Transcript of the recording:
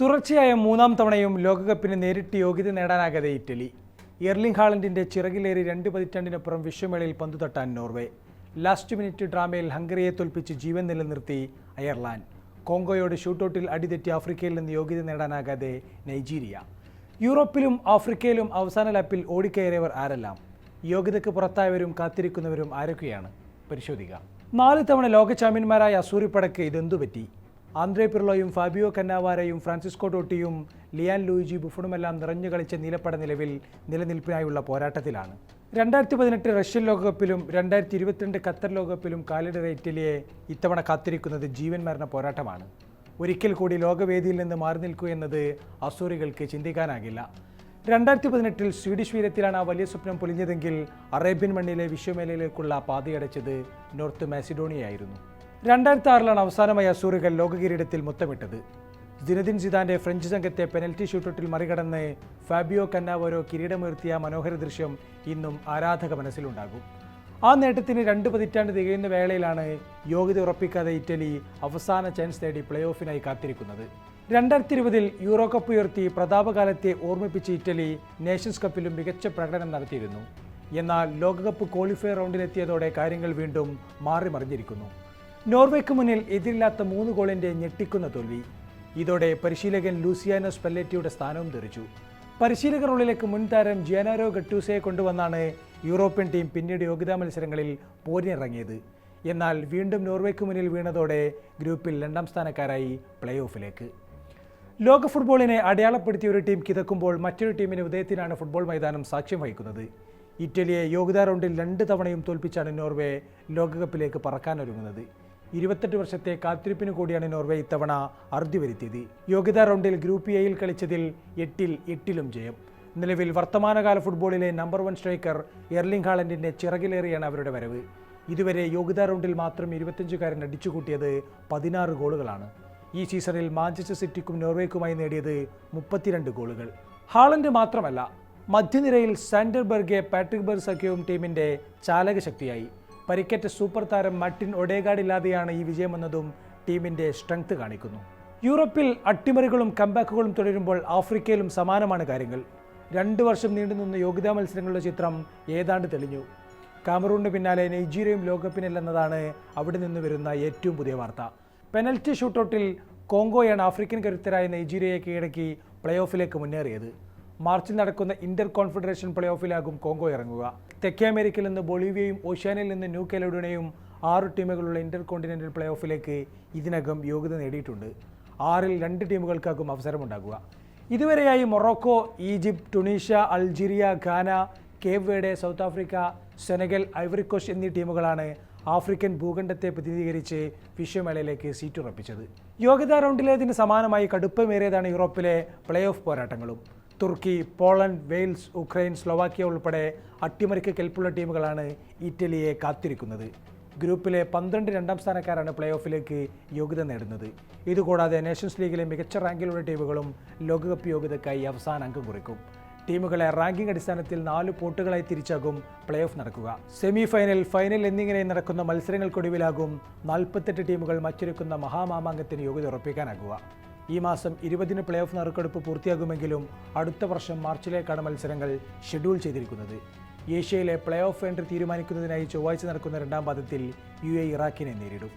തുടർച്ചയായ മൂന്നാം തവണയും ലോകകപ്പിന് നേരിട്ട് യോഗ്യത നേടാനാകാതെ ഇറ്റലി. എർലിംഗ് ഹാളൻഡിന്റെ ചിറകിലേറി രണ്ട് പതിറ്റാണ്ടിനപ്പുറം വിശ്വമേളയിൽ പന്തു തട്ടാൻ നോർവേ. ലാസ്റ്റ് മിനിറ്റ് ഡ്രാമയിൽ ഹംഗറിയെ തോൽപ്പിച്ച് ജീവൻ നിലനിർത്തി അയർലാൻഡ്. കോങ്കോയോട് ഷൂട്ടൌട്ടിൽ അടിതെറ്റി ആഫ്രിക്കയിൽ നിന്ന് യോഗ്യത നേടാനാകാതെ നൈജീരിയ. യൂറോപ്പിലും ആഫ്രിക്കയിലും അവസാന ലാപ്പിൽ ഓടിക്കയറിയവർ ആരെല്ലാം? യോഗ്യതയ്ക്ക് പുറത്തായവരും കാത്തിരിക്കുന്നവരും ആരൊക്കെയാണ്? പരിശോധിക്കാം. നാല് തവണ ലോക ചാമ്പ്യന്മാരായ അസൂറിപ്പടക്ക് ഇതെന്തു പറ്റി ആന്ദ്രേ പിർലോയും ഫാബിയോ കന്നാവാരയും ഫ്രാൻസിസ്കോ ടോട്ടിയും ലിയാൻ ലൂയിജി ബുഫണുമെല്ലാം നിറഞ്ഞു കളിച്ച നീലപ്പട നിലവിൽ നിലനിൽപ്പിനായുള്ള പോരാട്ടത്തിലാണ്. രണ്ടായിരത്തി പതിനെട്ട് റഷ്യൻ ലോകകപ്പിലും രണ്ടായിരത്തി ഇരുപത്തിരണ്ട് ഖത്തർ ലോകകപ്പിലും കാലിടറ ഇറ്റലിയെ ഇത്തവണ കാത്തിരിക്കുന്നത് ജീവൻ മരണ പോരാട്ടമാണ്. ഒരിക്കൽ കൂടി ലോകവേദിയിൽ നിന്ന് മാറി നിൽക്കൂ എന്നത് അസൂറികൾക്ക് ചിന്തിക്കാനാകില്ല. രണ്ടായിരത്തി പതിനെട്ടിൽ സ്വീഡിഷ് വീരത്തിലാണ് ആ വലിയ സ്വപ്നം പൊലിഞ്ഞതെങ്കിൽ അറേബ്യൻ മണ്ണിലെ വിശ്വമേലയിലേക്കുള്ള പാതയടച്ചത് നോർത്ത് മാസിഡോണിയായിരുന്നു രണ്ടായിരത്തി ആറിലാണ് അവസാനമായി അസൂറികൾ ലോകകിരീടത്തിൽ മുത്തമിട്ടത്. ജിനദിൻ സിദാന്റെ ഫ്രഞ്ച് സംഘത്തെ പെനൽറ്റി ഷൂട്ടൌട്ടിൽ മറികടന്ന് ഫാബിയോ കന്നാവോരോ കിരീടമുയർത്തിയ മനോഹര ദൃശ്യം ഇന്നും ആരാധക മനസ്സിലുണ്ടാകും. ആ നേട്ടത്തിന് രണ്ട് പതിറ്റാണ്ട് തികയുന്ന വേളയിലാണ് യോഗ്യത ഉറപ്പിക്കാതെ ഇറ്റലി അവസാന ചാൻസ് നേടി പ്ലേ ഓഫിനായി കാത്തിരിക്കുന്നത്. രണ്ടായിരത്തി ഇരുപതിൽ യൂറോ കപ്പ് ഉയർത്തി പ്രതാപകാലത്തെ ഓർമ്മിപ്പിച്ച് ഇറ്റലി നേഷൻസ് കപ്പിലും മികച്ച പ്രകടനം നടത്തിയിരുന്നു. എന്നാൽ ലോകകപ്പ് ക്വാളിഫയർ റൗണ്ടിലെത്തിയതോടെ കാര്യങ്ങൾ വീണ്ടും മാറി മറിഞ്ഞിരിക്കുന്നു നോർവേക്ക് മുന്നിൽ എതിരില്ലാത്ത മൂന്ന് ഗോളിന്റെ ഞെട്ടിക്കുന്ന തോൽവി. ഇതോടെ പരിശീലകൻ ലൂസിയാനോ സ്പെല്ലറ്റിയുടെ സ്ഥാനവും തെറിച്ചു. പരിശീലകർ ഉള്ളിലേക്ക് മുൻ താരം ജിയാനാരോ ഗട്ടൂസയെ കൊണ്ടുവന്നാണ് യൂറോപ്യൻ ടീം പിന്നീട് യോഗ്യതാ മത്സരങ്ങളിൽ പോരിനിറങ്ങിയത്. എന്നാൽ വീണ്ടും നോർവേക്ക് മുന്നിൽ വീണതോടെ ഗ്രൂപ്പിൽ രണ്ടാം സ്ഥാനക്കാരായി പ്ലേ ഓഫിലേക്ക് ലോക ഫുട്ബോളിനെ അടയാളപ്പെടുത്തിയ ഒരു ടീം കിതക്കുമ്പോൾ മറ്റൊരു ടീമിന് ഉദയത്തിനാണ് ഫുട്ബോൾ മൈതാനം സാക്ഷ്യം വഹിക്കുന്നത്. ഇറ്റലിയെ യോഗ്യതാ റൗണ്ടിൽ രണ്ട് തവണയും തോൽപ്പിച്ചാണ് നോർവേ ലോകകപ്പിലേക്ക് പറക്കാനൊരുങ്ങുന്നത് ഇരുപത്തെട്ട് വർഷത്തെ കാത്തിരിപ്പിന് കൂടിയാണ് നോർവേ ഇത്തവണ അറുതി വരുത്തിയത് യോഗ്യതാ റൗണ്ടിൽ ഗ്രൂപ്പ് എയിൽ കളിച്ചതിൽ എട്ടിൽ എട്ടിലും ജയം. നിലവിൽ വർത്തമാനകാല ഫുട്ബോളിലെ നമ്പർ വൺ സ്ട്രൈക്കർ എർലിംഗ് ഹാളൻഡിന്റെ ചിറകിലേറിയാണ് അവരുടെ വരവ്. ഇതുവരെ യോഗ്യതാ റൗണ്ടിൽ മാത്രം ഇരുപത്തഞ്ചുകാരൻ അടിച്ചുകൂട്ടിയത് പതിനാറ് ഗോളുകളാണ്. ഈ സീസണിൽ മാഞ്ചസ്റ്റർ സിറ്റിക്കും നോർവേക്കുമായി നേടിയത് മുപ്പത്തിരണ്ട് ഗോളുകൾ. ഹാളൻഡ് മാത്രമല്ല മധ്യനിരയിൽ സാൻഡർബർഗെ പാട്രിക് ബെർസക്കയും ടീമിന്റെ ചാലകശക്തിയായി. പരിക്കേറ്റ സൂപ്പർ താരം മട്ടിൻ ഒഡേഗാഡില്ലാതെയാണ് ഈ വിജയമെന്നതും ടീമിന്റെ സ്ട്രെങ്ത് കാണിക്കുന്നു. യൂറോപ്പിൽ അട്ടിമറികളും കംബാക്കുകളും തുടരുമ്പോൾ ആഫ്രിക്കയിലും സമാനമാണ് കാര്യങ്ങൾ. രണ്ട് വർഷം നീണ്ടുനിന്ന യോഗ്യതാ മത്സരങ്ങളുടെ ചിത്രം ഏതാണ്ട് തെളിഞ്ഞു. കാമറൂണിന് പിന്നാലെ നൈജീരിയയും ലോകകപ്പിനില്ലെന്നതാണ് അവിടെ നിന്ന് വരുന്ന ഏറ്റവും പുതിയ വാർത്ത. പെനൽറ്റി ഷൂട്ടൌട്ടിൽ കോങ്കോയാണ് ആഫ്രിക്കൻ കരുത്തരായ നൈജീരിയയെ കീഴടക്കി പ്ലേ ഓഫിലേക്ക് മുന്നേറിയത്. മാർച്ചിൽ നടക്കുന്ന ഇന്റർ കോൺഫെഡറേഷൻ പ്ലേ ഓഫിലാകും കോങ്കോ ഇറങ്ങുക. തെക്കേ അമേരിക്കയിൽ നിന്ന് ബൊളീവിയയും ഓഷ്യാനിൽ നിന്ന് ന്യൂ കെലഡോണിയയും ആറ് ടീമുകളുള്ള ഇന്റർ കോണ്ടിനെന്റൽ പ്ലേ ഓഫിലേക്ക് ഇതിനകം യോഗ്യത നേടിയിട്ടുണ്ട്. ആറിൽ രണ്ട് ടീമുകൾക്കാകും അവസരമുണ്ടാകുക. ഇതുവരെയായി Morocco Egypt Tunisia Algeria Ghana Cape Verde South Africa Senegal Ivory Coast എന്നീ ടീമുകളാണ് ആഫ്രിക്കൻ ഭൂഖണ്ഡത്തെ പ്രതിനിധീകരിച്ച് വിശ്വമേളയിലേക്ക് സീറ്റ് ഉറപ്പിച്ചത് യോഗ്യതാ റൗണ്ടിലേതിന് സമാനമായി കടുപ്പമേറിയതാണ് യൂറോപ്പിലെ play off പോരാട്ടങ്ങളും. Turkey Poland Wales Ukraine Slovakia ഉൾപ്പെടെ അട്ടിമറിക്ക് കെൽപ്പുള്ള ടീമുകളാണ് ഇറ്റലിയെ കാത്തിരിക്കുന്നത്. ഗ്രൂപ്പിലെ പന്ത്രണ്ട് രണ്ടാം സ്ഥാനക്കാരാണ് പ്ലേ ഓഫിലേക്ക് യോഗ്യത നേടുന്നത്. ഇതുകൂടാതെ നേഷൻസ് ലീഗിലെ മികച്ച റാങ്കിലുള്ള ടീമുകളും ലോകകപ്പ് യോഗ്യതയ്ക്കായി അവസാന അംഗം കുറിക്കും. ടീമുകളെ റാങ്കിംഗ് അടിസ്ഥാനത്തിൽ നാല് പോട്ടുകളായി തിരിച്ചാകും പ്ലേ ഓഫ് നടക്കുക. സെമി ഫൈനൽ ഫൈനൽ എന്നിങ്ങനെ നടക്കുന്ന മത്സരങ്ങൾക്കൊടുവിലാകും നാൽപ്പത്തെട്ട് ടീമുകൾ മറ്റൊരുക്കുന്ന മഹാമാമാങ്കത്തിന് യോഗ്യത ഉറപ്പിക്കാനാകുക. ഈ മാസം ഇരുപതിന് പ്ലേ ഓഫ് നറുക്കെടുപ്പ് പൂർത്തിയാകുമെങ്കിലും അടുത്ത വർഷം മാർച്ചിലേക്കാണ് മത്സരങ്ങൾ ഷെഡ്യൂൾ ചെയ്തിരിക്കുന്നത്. ഏഷ്യയിലെ പ്ലേ ഓഫ് എൻട്രി തീരുമാനിക്കുന്നതിനായി ചൊവ്വാഴ്ച നടക്കുന്ന രണ്ടാം പാദത്തിൽ യു എ ഇറാഖിനെ നേരിടും.